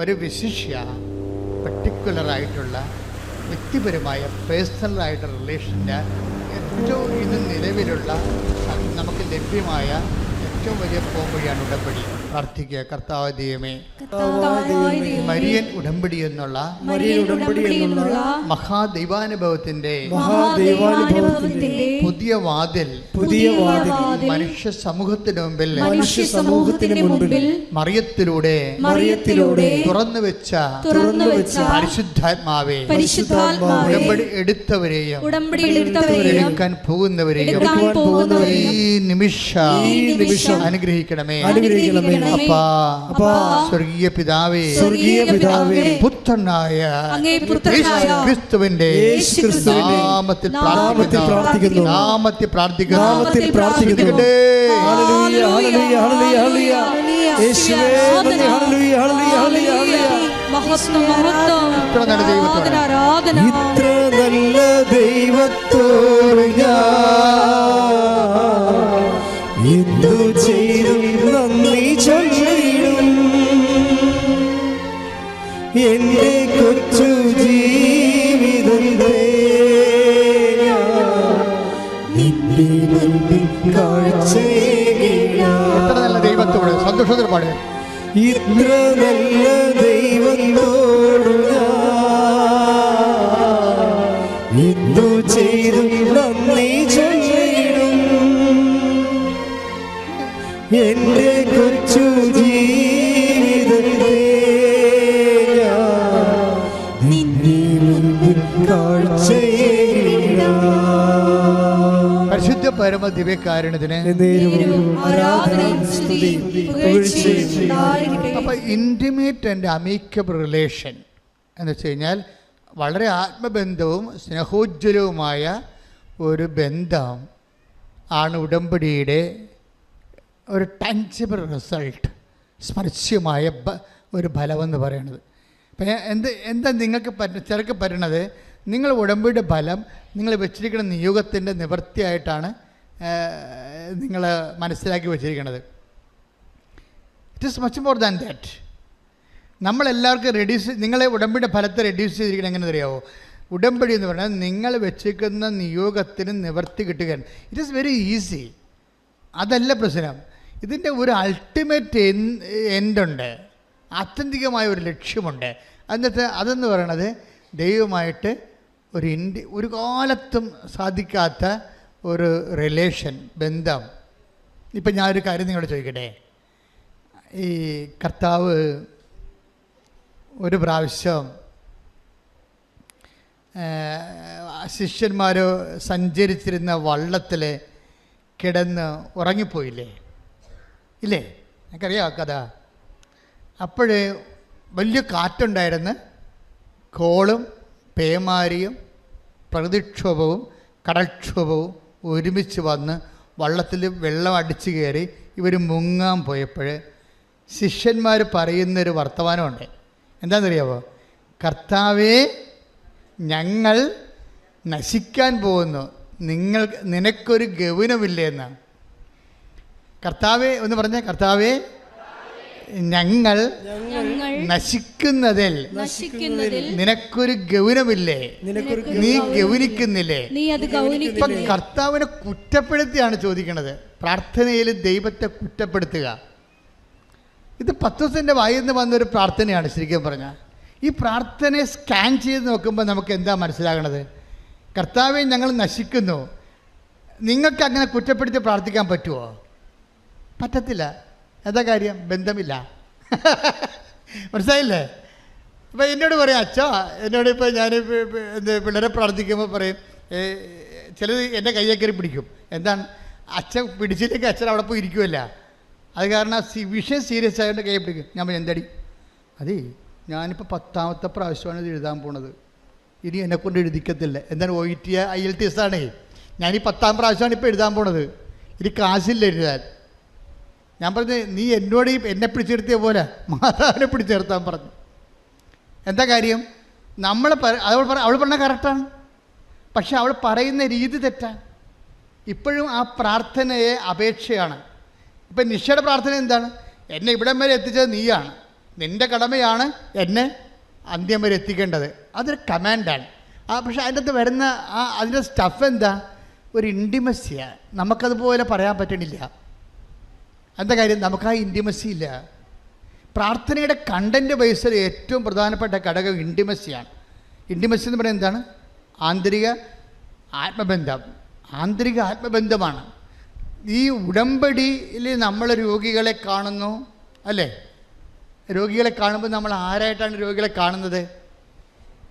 ഒരു വിശിഷ്യ പർട്ടിക്കുലറായിട്ടുള്ള വ്യക്തിപരമായ പേഴ്സണലായിട്ട് റിലേഷന്റെ ഏറ്റവും ഇത് നിലവിലുള്ള നമുക്ക് ലഭ്യമായ ഏറ്റവും വലിയ പോംവഴിയാണ് ഉടമ്പടി. പ്രാർത്ഥിക്കുക. കർത്താവ് ദൈവമേ മരിയൻ ഉടമ്പടി എന്നുള്ള മരിയൻ ഉടമ്പടി എന്നുള്ള മഹാദൈവാനുഭവത്തിന്റെ മഹാദൈവാനുഭവത്തിന്റെ പുതിയ വാതിൽ പുതിയ വാതിൽ മനുഷ്യ സമൂഹത്തിന് മുമ്പിൽ മനുഷ്യ സമൂഹത്തിന് മുമ്പിൽ മറിയത്തിലൂടെ മറിയത്തിലൂടെ തുറന്നു വെച്ച തുറന്നു വെച്ച പരിശുദ്ധാത്മാവെ പരിശുദ്ധാത്മാവെ ഉടമ്പടി എടുത്തവരെയും ഉടമ്പടി എടുത്തവരെയും എടുക്കാൻ പോകുന്നവരെയും ഈ നിമിഷം ഈ നിമിഷം അനുഗ്രഹിക്കണമേ. അനുഗ്രഹിക്കണമേ. അപ്പാ അപ്പാ, സ്വർഗീയ പിതാവേ സ്വർഗീയ പിതാവേ പുത്രനായ അങ്ങേ പുത്രനായ യേശു ക്രിസ്തുവിന്റെ നാമത്തിൽ നാമത്തിൽ പ്രാർത്ഥിക്കുന്നു. നാമത്തിൽ പ്രാർത്ഥിക്കുന്നു നാമത്തിൽ പ്രാർത്ഥിക്കുന്നു. Hallelujah, hallelujah, hallelujah, hallelujah. യേശുവേ, ഹല്ലേലൂയ, ഹല്ലേലൂയ, ഹല്ലേലൂയ, ഹല്ലേലൂയ. മഹത്വം മഹത്വം ഇത്ര നല്ല ദൈവത്തോട് ഇത്ര നല്ല ദൈവത്തോട് ഞാൻ എന്റെ കൊച്ചു ജീവിതത്തെ ഇത്ര നല്ല ദൈവത്തോട് സന്തോഷത്തിൽ പാടേ ഇത്ര നല്ല ദൈവത്തോടു എന്തു ചെയ്തു നന്ദി ചൊല്ലിടും. എന്റെ കൊച്ചു പരമ ഉണ്ടായിരിക്കട്ടെ. അപ്പൊ ഇന്റിമേറ്റ് ആൻഡ് അമീക്കബിൾ റിലേഷൻ എന്ന് വെച്ച് കഴിഞ്ഞാൽ വളരെ ആത്മബന്ധവും സ്നേഹോജ്വലവുമായ ഒരു ബന്ധം ആണ് ഉടമ്പടിയുടെ ഒരു ടാൻസിബിൾ റിസൾട്ട് സ്പർശ്യമായ ബ- ഒരു ഫലമെന്ന് പറയുന്നത് അപ്പം എന്ത് എന്താ നിങ്ങൾക്ക് പറ്റ ചിലർക്ക് പറ്റണത് നിങ്ങൾ ഉടമ്പടിയുടെ ഫലം നിങ്ങൾ വെച്ചിരിക്കുന്ന നിയോഗത്തിന്റെ നിവൃത്തിയായിട്ടാണ് നിങ്ങൾ മനസ്സിലാക്കി വച്ചിരിക്കുന്നത് it is much more than that നമ്മളെല്ലാവർക്കും reduce നിങ്ങളെ ഉടമ്പടിയുടെ ഫലത്തെ റെഡ്യൂസ് ചെയ്തിരിക്കണം എങ്ങനെ അറിയാമോ ഉടമ്പടി എന്ന് പറഞ്ഞാൽ നിങ്ങൾ വെച്ചിരിക്കുന്ന നിയോഗത്തിന് നിവർത്തി കിട്ടുക ഇറ്റ് ഈസ് വെരി ഈസി അതല്ല പ്രശ്നം. ഇതിന്റെ ഒരു അൾട്ടിമേറ്റ് എൻഡുണ്ട് ആത്യന്തികമായ ഒരു ലക്ഷ്യമുണ്ട്. എന്നിട്ട് അതെന്ന് പറയണത് ദൈവമായിട്ട് ഒരു ഇൻഡി ഒരു കാലത്തും സാധിക്കാത്ത ഒരു റിലേഷൻ ബന്ധം. ഇപ്പം ഞാനൊരു കാര്യം നിങ്ങളോട് ചോദിക്കട്ടെ? ഈ കർത്താവ് ഒരു പ്രാവശ്യം ശിഷ്യന്മാർ സഞ്ചരിച്ചിരുന്ന വള്ളത്തിൽ കിടന്ന് ഉറങ്ങിപ്പോയില്ലേ? ഇല്ലേ? എനിക്കറിയാം ആ കഥ. അപ്പോഴ് വലിയ കാറ്റുണ്ടായിരുന്നു. കോളും പേമാരിയും പ്രകൃതിക്ഷോഭവും കടൽക്ഷോഭവും ഒരുമിച്ച് വന്ന് വള്ളത്തിൽ വെള്ളം അടിച്ചു കയറി ഇവർ മുങ്ങാൻ പോയപ്പോൾ ശിഷ്യന്മാർ പറയുന്നൊരു വർത്തമാനമുണ്ട്. എന്താണെന്നറിയാമോ കർത്താവേ ഞങ്ങൾ നശിക്കാൻ പോകുന്നു. നിങ്ങൾ നിനക്കൊരു ഗൗനമില്ലേ എന്നാണ്. കർത്താവേ എന്ന് പറഞ്ഞ കർത്താവേ ഞങ്ങൾ നശിക്കുന്നതിൽ നശിക്കുന്നതിൽ നിനക്കൊരു ഗൗനമില്ലേ നിനക്കൊരു നീ ഗൗനിക്കുന്നില്ലേ? നീ അത് ഇപ്പൊ കർത്താവിനെ കുറ്റപ്പെടുത്തിയാണ് ചോദിക്കുന്നത് പ്രാർത്ഥനയിൽ ദൈവത്തെ കുറ്റപ്പെടുത്തുക. ഇത് പത്തോസിന്റെ വായിൽ നിന്ന് വന്നൊരു പ്രാർത്ഥനയാണ് ശരിക്കും പറഞ്ഞാൽ. ഈ പ്രാർത്ഥനയെ സ്കാൻ ചെയ്ത് നോക്കുമ്പോൾ നമുക്ക് എന്താ മനസ്സിലാകണത്? കർത്താവെ ഞങ്ങൾ നശിക്കുന്നു. നിങ്ങൾക്ക് അങ്ങനെ കുറ്റപ്പെടുത്തി പ്രാർത്ഥിക്കാൻ പറ്റുമോ പറ്റത്തില്ല. എന്താ കാര്യം? ബന്ധമില്ല. മനസ്സിലായില്ലേ? ഇപ്പം എന്നോട് പറയും അച്ഛാ എന്നോട് ഇപ്പോൾ ഞാൻ എന്ത് പിള്ളേരെ പ്രാർത്ഥിക്കുമ്പോൾ പറയും ചിലത് എന്റെ കയ്യെ പിടിക്കും. എന്താണ്? അച്ഛൻ പിടിച്ചില്ലെങ്കിൽ അച്ഛൻ അവിടെ പോയി ഇരിക്കുമല്ല അത് കാരണം വിഷയം സീരിയസ് ആയതുകൊണ്ട് കൈ പിടിക്കും. ഞാൻ എന്തടി? അതേ ഞാനിപ്പോൾ പത്താമത്തെ പ്രാവശ്യമാണ് ഇത് എഴുതാൻ പോണത്. ഇനി എന്നെക്കൊണ്ട് എഴുതിക്കത്തില്ല. എന്താണ് O T I L T S ആണേ. ഞാനീ പത്താം പ്രാവശ്യമാണ് ഇപ്പോൾ എഴുതാൻ പോണത്. ഇനി കാശില്ല എഴുതാൻ. ഞാൻ പറഞ്ഞു നീ എന്നോട് എന്നെ പിടിച്ചെടുത്തിയ പോലെ മാതാവിനെ പിടിച്ചെടുത്താൻ പറഞ്ഞു. എന്താ കാര്യം? നമ്മൾ അവൾ പറ അവൾ പറഞ്ഞ കറക്റ്റാണ് പക്ഷെ അവൾ പറയുന്ന രീതി തെറ്റാണ് ഇപ്പോഴും ആ പ്രാർത്ഥനയെ അപേക്ഷയാണ്. ഇപ്പം നിഷയുടെ പ്രാർത്ഥന എന്താണ്? എന്നെ ഇവിടം വരെ എത്തിച്ചത് നീയാണ്. നിന്റെ കടമയാണ് എന്നെ അന്ത്യം വരെ എത്തിക്കേണ്ടത്. അതൊരു കമാൻഡാണ് ആ പക്ഷെ അതിന്റെ അകത്ത് വരുന്ന ആ അതിന്റെ സ്റ്റഫ് എന്താ? ഒരു ഇന്റിമസിയാണ് നമുക്കതുപോലെ പറയാൻ പറ്റണില്ല. എന്താ കാര്യം? നമുക്ക് ആ ഇന്റിമസി ഇല്ല. പ്രാർത്ഥനയുടെ കണ്ടന്റ് ബേസിൽ ഏറ്റവും പ്രധാനപ്പെട്ട ഘടകം ഇന്റിമസിയാണ് ഇന്റിമസി എന്ന് പറയുന്നത് എന്താണ്? ആന്തരിക ആത്മബന്ധം. ആന്തരിക ആത്മബന്ധമാണ്. ഈ ഉടമ്പടിയിൽ നമ്മൾ രോഗികളെ കാണുന്നു അല്ലേ? രോഗികളെ കാണുമ്പോൾ നമ്മൾ ആരായിട്ടാണ് രോഗികളെ കാണുന്നത്?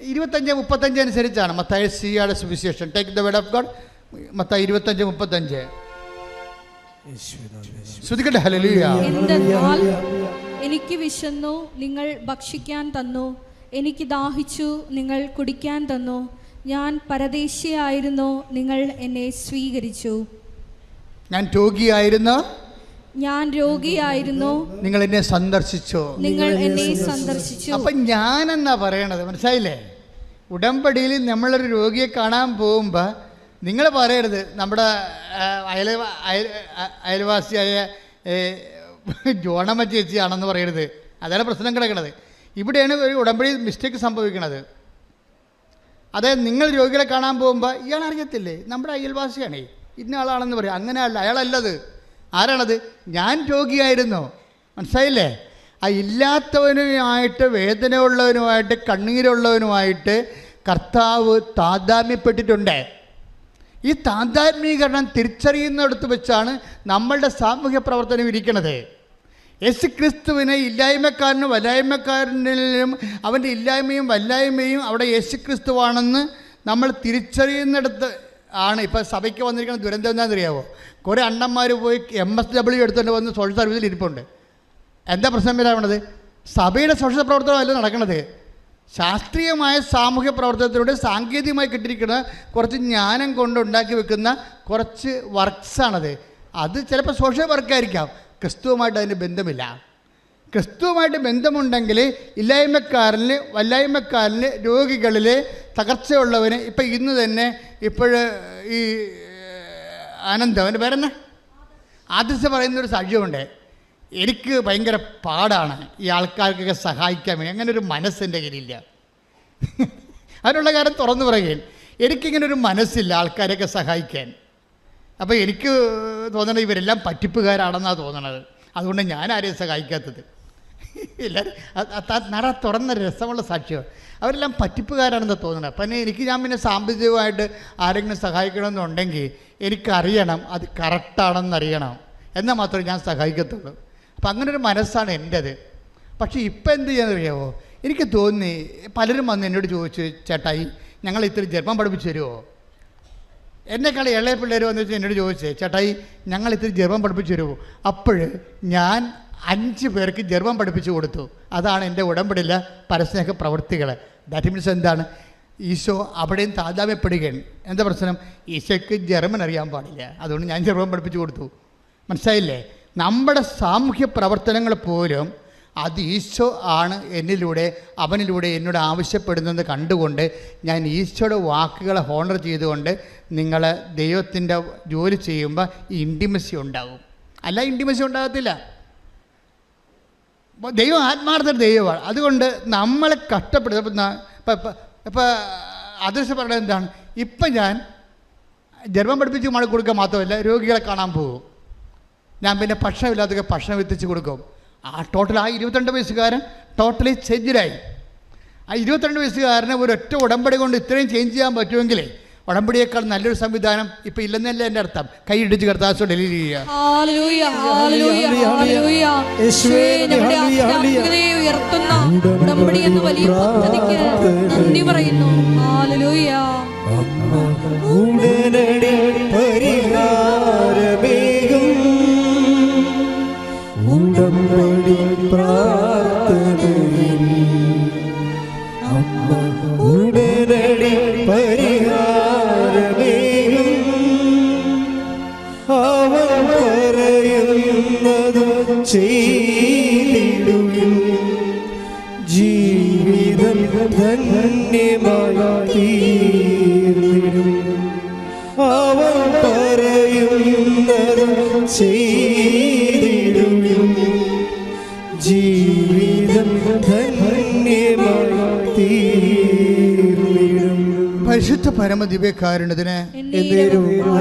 ഇരുപത്തഞ്ച് മുപ്പത്തഞ്ച് അനുസരിച്ചാണ്. മത്തായ സിയുടെ സുവിശേഷം. Take the word of God Mathayi ഇരുപത്തഞ്ച് മുപ്പത്തഞ്ച്. ശ്രുതിക്കട്ടെ ഹലലിയ എന്തെന്നാൽ എനിക്ക് വിശന്നു നിങ്ങൾ ഭക്ഷിക്കാൻ തന്നു. എനിക്ക് ദാഹിച്ചു നിങ്ങൾ കുടിക്കാൻ തന്നു. ഞാൻ പരദേശിയായിരുന്നു നിങ്ങൾ എന്നെ സ്വീകരിച്ചു. ഞാൻ രോഗിയായിരുന്നു. ഞാൻ രോഗിയായിരുന്നു. നിങ്ങൾ എന്നെ സന്ദർശിച്ചു. നിങ്ങൾ എന്നെ സന്ദർശിച്ചു. അപ്പൊ ഞാൻ എന്നാ പറയണത്? മനസ്സിലായില്ലേ? ഉടമ്പടിയിൽ നമ്മളൊരു രോഗിയെ കാണാൻ പോകുമ്പോൾ നിങ്ങൾ പറയരുത്. നമ്മുടെ അയൽ അയൽ അയൽവാസിയായ ജോണമ്മ ചേച്ചിയാണെന്ന് പറയരുത്. അതാണ് പ്രശ്നം കിടക്കുന്നത്. ഇവിടെയാണ് ഒരു ഉടമ്പടി മിസ്റ്റേക്ക് സംഭവിക്കുന്നത്. അതായത് നിങ്ങൾ രോഗികളെ കാണാൻ പോകുമ്പോൾ ഇയാൾ അറിയത്തില്ലേ? നമ്മുടെ അയൽവാസിയാണേ. ഇന്ന ആളാണെന്ന് പറയും. അങ്ങനെയല്ല അയാളല്ലത്. ആരാണത്? ഞാൻ രോഗിയായിരുന്നോ. മനസ്സിലായില്ലേ? ആ ഇല്ലാത്തവനുമായിട്ട് വേദനയുള്ളവനുമായിട്ട് കണ്ണീരുള്ളവനുമായിട്ട് കർത്താവ് താതാമ്യപ്പെട്ടിട്ടുണ്ട്. ഈ താതാത്മീകരണം തിരിച്ചറിയുന്നിടത്ത് വെച്ചാണ് നമ്മളുടെ സാമൂഹ്യ പ്രവർത്തനം ഇരിക്കുന്നത് യേശു ക്രിസ്തുവിനെ ഇല്ലായ്മക്കാരനും വല്ലായ്മക്കാരനിലും അവന്റെ ഇല്ലായ്മയും വല്ലായ്മയും അവിടെ യേശു ക്രിസ്തുവാണെന്ന് നമ്മൾ തിരിച്ചറിയുന്നിടത്ത് ആണ് ഇപ്പോൾ സഭയ്ക്ക് വന്നിരിക്കുന്ന ദുരന്തം എന്താണെന്നറിയാവോ? കുറേ അണ്ണന്മാർ പോയി എം എസ് ഡബ്ല്യു എടുത്തുകൊണ്ട് വന്ന് സോഷ്യൽ സർവീസിൽ ഇരിപ്പുണ്ട്. എന്താ പ്രശ്നം വരാവണത് സഭയുടെ സോഷ്യൽ പ്രവർത്തനമല്ല നടക്കുന്നത് ശാസ്ത്രീയമായ സാമൂഹ്യ പ്രവർത്തനത്തിലൂടെ സാങ്കേതികമായി കിട്ടിയിരിക്കുന്ന കുറച്ച് ജ്ഞാനം കൊണ്ട് ഉണ്ടാക്കി വെക്കുന്ന കുറച്ച് വർക്ക്സാണത് അത് ചിലപ്പോൾ സോഷ്യൽ വർക്കായിരിക്കാം ക്രിസ്തുവുമായിട്ട് അതിന് ബന്ധമില്ല. ക്രിസ്തുവുമായിട്ട് ബന്ധമുണ്ടെങ്കിൽ ഇല്ലായ്മക്കാരന് വല്ലായ്മക്കാരന് രോഗികളിൽ തകർച്ചയുള്ളവന് ഇപ്പം ഇന്ന് തന്നെ ഇപ്പോൾ ഈ ആനന്ദം അവന്റെ പേരെന്നെ ആദ്യത്തെ പറയുന്നൊരു സാക്ഷ്യമുണ്ട്. എനിക്ക് ഭയങ്കര പാടാണ് ഈ ആൾക്കാർക്കൊക്കെ സഹായിക്കാൻ വേണ്ടി. അങ്ങനെ ഒരു മനസ്സിന്റെ കയ്യിലില്ല. അതിനുള്ള കാര്യം തുറന്നു പറയുകയും എനിക്കിങ്ങനെ ഒരു മനസ്സില്ല ആൾക്കാരെയൊക്കെ സഹായിക്കാൻ. അപ്പോൾ എനിക്ക് തോന്നണത് ഇവരെല്ലാം പറ്റിപ്പുകാരാണെന്നാണ് തോന്നണത്. അതുകൊണ്ട് ഞാൻ ആരെയും സഹായിക്കാത്തത് എല്ലാവരും നട തുറന്ന രസമുള്ള സാക്ഷ്യം. അവരെല്ലാം പറ്റിപ്പുകാരാണെന്ന് തോന്നണത്. അപ്പം എനിക്ക് ഞാൻ പിന്നെ സാമ്പത്തികമായിട്ട് ആരെങ്കിലും സഹായിക്കണമെന്നുണ്ടെങ്കിൽ എനിക്കറിയണം അത് കറക്റ്റാണെന്നറിയണം എന്നാൽ മാത്രമേ ഞാൻ സഹായിക്കത്തുള്ളൂ. അപ്പം അങ്ങനെ ഒരു മനസ്സാണ് എന്റെത് പക്ഷേ ഇപ്പം എന്ത് ചെയ്യാന്നറിയാമോ എനിക്ക് തോന്നി പലരും വന്ന് എന്നോട് ചോദിച്ചു ചേട്ടായി ഞങ്ങൾ ഇത്തിരി ജർമ്മം പഠിപ്പിച്ചു തരുമോ എന്നെക്കാൾ ഇളയ പിള്ളേർ വന്ന് വെച്ചാൽ എന്നോട് ചോദിച്ചേ ചേട്ടായി ഞങ്ങൾ ഇത്തിരി ജർമ്മം പഠിപ്പിച്ചു തരുമോ അപ്പോൾ ഞാൻ അഞ്ച് പേർക്ക് ജർമ്മം പഠിപ്പിച്ചു കൊടുത്തു. അതാണ് എന്റെ ഉടമ്പടിയിലെ പരസ്നേഹ പ്രവൃത്തികൾ ദാറ്റ് മീൻസ് എന്താണ്? ഈശോ അവിടെയും താതാമ്യപ്പെടുകയാണ് എന്താ പ്രശ്നം? ഈശോയ്ക്ക് ജർമ്മൻ അറിയാൻ പാടില്ല. അതുകൊണ്ട് ഞാൻ ജർമ്മൻ പഠിപ്പിച്ചു കൊടുത്തു. മനസ്സിലായില്ലേ? നമ്മുടെ സാമൂഹ്യ പ്രവർത്തനങ്ങൾ പോലും അത് ഈശോ ആണ് എന്നിലൂടെ അവനിലൂടെ എന്നോട് ആവശ്യപ്പെടുന്നത് കണ്ടുകൊണ്ട് ഞാൻ ഈശോയുടെ വാക്കുകളെ ഹോണർ ചെയ്തുകൊണ്ട് നിങ്ങൾ ദൈവത്തിന്റെ ജോലി ചെയ്യുമ്പോൾ ഇന്റിമസി ഉണ്ടാകും. അല്ല ഇന്റിമസി ഉണ്ടാകത്തില്ല. ദൈവം ആത്മാർത്ഥ ദൈവമാണ്. അതുകൊണ്ട് നമ്മൾ കഷ്ടപ്പെടുന്ന ഇപ്പം ഇപ്പം അദൃശ്യ പറയുന്നത് എന്താണ്? ഇപ്പം ഞാൻ ജന്മം പഠിപ്പിച്ച് മഴ കൊടുക്കുക മാത്രമല്ല രോഗികളെ കാണാൻ പോകും. ഞാൻ പിന്നെ ഭക്ഷണമില്ലാത്തൊക്കെ ഭക്ഷണം എത്തിച്ച് കൊടുക്കും. ആ ടോട്ടൽ ആ ഇരുപത്തിരണ്ട് വയസ്സുകാരൻ ടോട്ടലി ചേഞ്ചിലായി ആ ഇരുപത്തിരണ്ട് വയസ്സുകാരന് ഒരു ഒറ്റ ഉടമ്പടി കൊണ്ട് ഇത്രയും ചേഞ്ച് ചെയ്യാൻ പറ്റുമെങ്കിലേ ഉടമ്പടിയേക്കാൾ നല്ലൊരു സംവിധാനം ഇപ്പം ഇല്ലെന്നല്ല എന്റെ അർത്ഥം. കൈയിടിച്ച് കർത്താസോ ഡെലിവറി ചെയ്യുക ഉയർത്തുന്ന ഉടമ്പടി എന്ന വലിയ പദ്ധതിക്ക് നന്ദി പറയുന്നു. ഉടമ്പടി പ്രാർത്ഥനയിൽ അമ്മ ഉടനടി പരിഹാരമേകും അവൻ പറയുന്നത് ചെയ്തിടുവിൻ. ജീവിതം ധന്യമായി തീർന്നിടും അവൻ ചെയ്തിടും ജീവിതം ധന്യമായി തീർന്നിടും പരിശുദ്ധ പരമദിവ്യകാരുണ്യത്തിന് എന്നേരവും